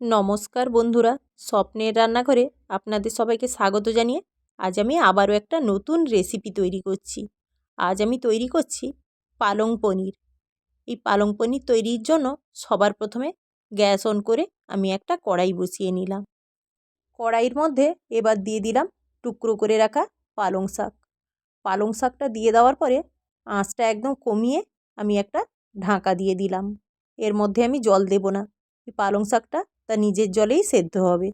নমস্কার বন্ধুরা, স্বপ্নের রান্নাঘরে আপনাদের সবাইকে স্বাগত জানিয়ে আজ আমি আবারও একটা নতুন রেসিপি তৈরি করছি। আজ আমি তৈরি করছি পালং পনির। এই পালং পনির তৈরির জন্য সবার প্রথমে গ্যাস অন করে আমি একটা কড়াই বসিয়ে নিলাম। কড়াইয়ের মধ্যে এবার দিয়ে দিলাম টুকরো করে রাখা পালং শাক। পালং শাকটা দিয়ে দেওয়ার পরে আঁচটা একদম কমিয়ে আমি একটা ঢাকা দিয়ে দিলাম। এর মধ্যে আমি জল দেব না। পালং শাকটা তা নিজের জলেই সেদ্ধ হবে।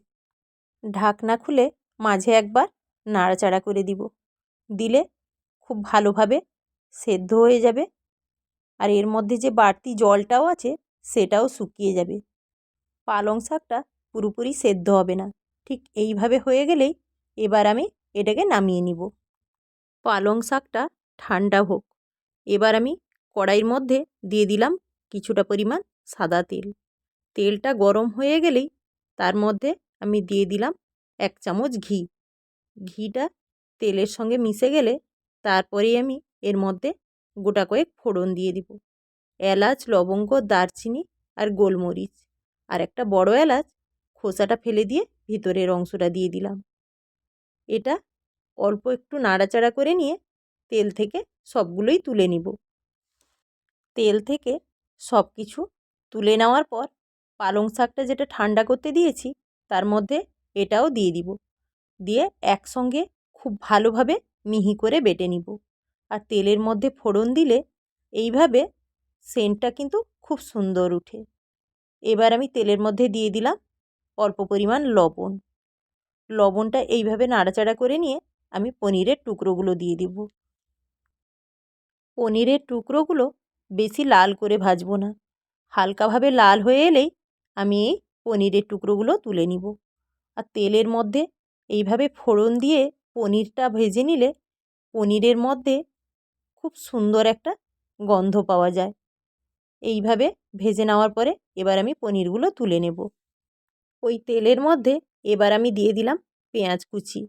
ঢাকনা খুলে মাঝে একবার নাড়াচাড়া করে দিব। দিলে খুব ভালোভাবে সেদ্ধ হয়ে যাবে আর এর মধ্যে যে বাড়তি জলটাও আছে সেটাও শুকিয়ে যাবে। পালং শাকটা পুরোপুরি সেদ্ধ হবে না। ঠিক এইভাবে হয়ে গেলেই এবার আমি এটাকে নামিয়ে নিব। পালং শাকটা ঠান্ডা হোক। এবার আমি কড়াইয়ের মধ্যে দিয়ে দিলাম কিছুটা পরিমাণ সাদা তেল। তেলটা গরম হয়ে গেলেই তার মধ্যে আমি দিয়ে দিলাম এক চামচ ঘি। ঘিটা তেলের সঙ্গে মিশে গেলে তারপরেই আমি এর মধ্যে গোটা কয়েক ফোড়ন দিয়ে দিব। এলাচ, লবঙ্গ, দারচিনি আর গোলমরিচ আর একটা বড় এলাচ খোসাটা ফেলে দিয়ে ভিতরের অংশটা দিয়ে দিলাম। এটা অল্প একটু নাড়াচাড়া করে নিয়ে তেল থেকে সবগুলোই তুলে নিব। তেল থেকে সব কিছু তুলে নেওয়ার পর পালং শাকটা যেটা ঠান্ডা করতে দিয়েছি, তার মধ্যে এটাও দিয়ে দিব। দিয়ে একসঙ্গে খুব ভালোভাবে মিহি করে বেটে নিব। আর তেলের মধ্যে ফোড়ন দিলে এইভাবে সেন্টটা কিন্তু খুব সুন্দর উঠে। এবার আমি তেলের মধ্যে দিয়ে দিলাম অল্প পরিমাণ লবণ। লবণটা এইভাবে নাড়াচাড়া করে নিয়ে আমি পনিরের টুকরোগুলো দিয়ে দিব। পনিরের টুকরোগুলো বেশি লাল করে ভাজবো না। হালকাভাবে লাল হয়ে এলেই আমি এই পনিরের টুকরোগুলো তুলে নিব। আর তেলের মধ্যে এইভাবে ফোড়ন দিয়ে পনিরটা ভেজে নিলে পনিরের মধ্যে খুব সুন্দর একটা গন্ধ পাওয়া যায়। এইভাবে ভেজে নেওয়ার পরে এবার আমি পনিরগুলো তুলে নেব। ওই তেলের মধ্যে এবার আমি দিয়ে দিলাম পেঁয়াজ কুচি।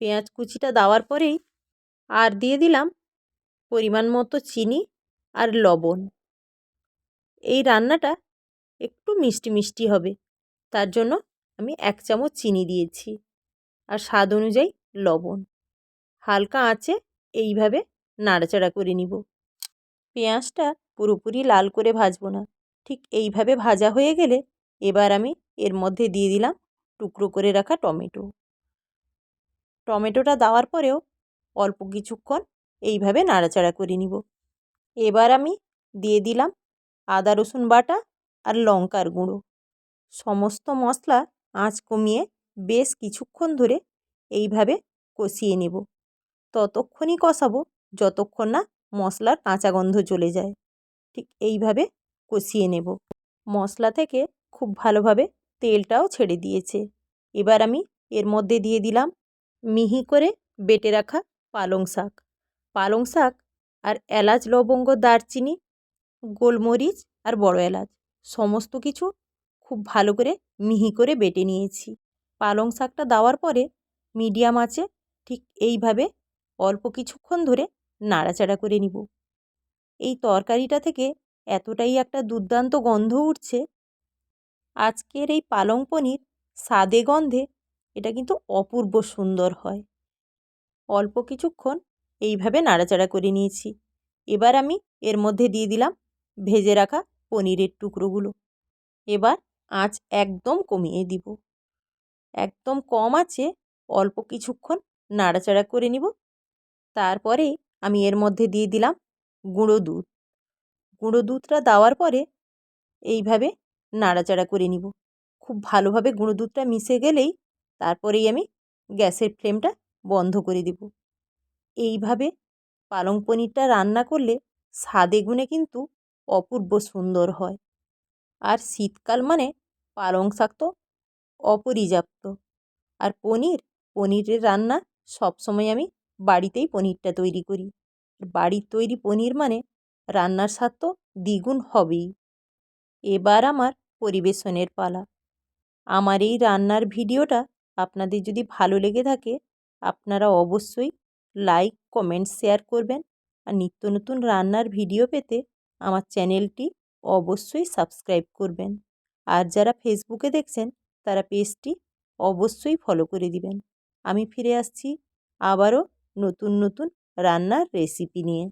পেঁয়াজ কুচিটা দেওয়ার পরেই আর দিয়ে দিলাম পরিমাণ মতো চিনি আর লবণ। এই রান্নাটা একটু মিষ্টি মিষ্টি হবে। তার জন্য আমি এক চামচ চিনি দিয়েছি আর স্বাদ অনুযায়ী লবণ। হালকা আঁচে এইভাবে নাড়াচাড়া করে নিব। পেঁয়াজটা পুরোপুরি লাল করে ভাজবো না। ঠিক এইভাবে ভাজা হয়ে গেলে এবার আমি এর মধ্যে দিয়ে দিলাম টুকরো করে রাখা টমেটো। টমেটোটা দেওয়ার পরেও অল্প কিছুক্ষণ এইভাবে নাড়াচাড়া করে নিব। এবার আমি দিয়ে দিলাম আদা রসুন বাটা আর লঙ্কার গুঁড়ো। সমস্ত মশলা আঁচ কমিয়ে বেশ কিছুক্ষণ ধরে এইভাবে কষিয়ে নেব। ততক্ষণই কষাবো, যতক্ষণ না মশলার কাঁচা গন্ধ চলে যায়। ঠিক এইভাবে কষিয়ে নেব। মশলা থেকে খুব ভালোভাবে তেলটাও ছেড়ে দিয়েছে। এবার আমি এর মধ্যে দিয়ে দিলাম মিহি করে বেটে রাখা পালং শাক। পালং শাক আর এলাচ, লবঙ্গ, দারচিনি, গোলমরিচ আর বড় এলাচ। সমস্ত কিছু খুব ভালো করে মিহি করে বেটে নিয়েছি। পালং শাকটা দেওয়ার পরে মিডিয়াম আঁচে ঠিক এইভাবে অল্প কিছুক্ষণ ধরে নাড়াচাড়া করে নিব। এই তরকারিটা থেকে এতটাই একটা দুর্দান্ত গন্ধ উঠছে, আজকের এই পালং পনির স্বাদে গন্ধে এটা কিন্তু অপূর্ব সুন্দর হয়। অল্প কিছুক্ষণ এইভাবে নাড়াচাড়া করে নিয়েছি। এবার আমি এর মধ্যে দিয়ে দিলাম ভেজে রাখা পনিরের টুকরোগুলো। এবার আঁচ একদম কমিয়ে দিব। একদম কম আছে, অল্প কিছুক্ষণ নাড়াচাড়া করে নিব। তারপরে আমি এর মধ্যে দিয়ে দিলাম গুঁড়ো দুধ। গুঁড়ো দুধটা দেওয়ার পরে এইভাবে নাড়াচাড়া করে নিব। খুব ভালোভাবে গুঁড়ো দুধটা মিশে গেলেই তারপরেই আমি গ্যাসের ফ্লেমটা বন্ধ করে দেব। এইভাবে পালং পনিরটা রান্না করলে স্বাদে গুণে কিন্তু অপূর্ব সুন্দর হয়। আর শীতকাল মানে পালং শাক তো অপরিযাপ্ত। আর পনির, পনিরের রান্না সবসময় আমি বাড়িতেই পনিরটা তৈরি করি। বাড়ির তৈরি পনির মানে রান্নার স্বাদ তো দ্বিগুণ হবেই। এবার আমার পরিবেশনের পালা। আমার এই রান্নার ভিডিওটা আপনাদের যদি ভালো লেগে থাকে, আপনারা অবশ্যই লাইক, কমেন্ট, শেয়ার করবেন। আর নিত্য নতুন রান্নার ভিডিও পেতে আমার চ্যানেলটি অবশ্যই সাবস্ক্রাইব করবেন। আর যারা ফেসবুকে দেখছেন, তারা পেজটি অবশ্যই ফলো করে দিবেন। আমি ফিরে আসছি আবারও নতুন নতুন রান্নার রেসিপি নিয়ে।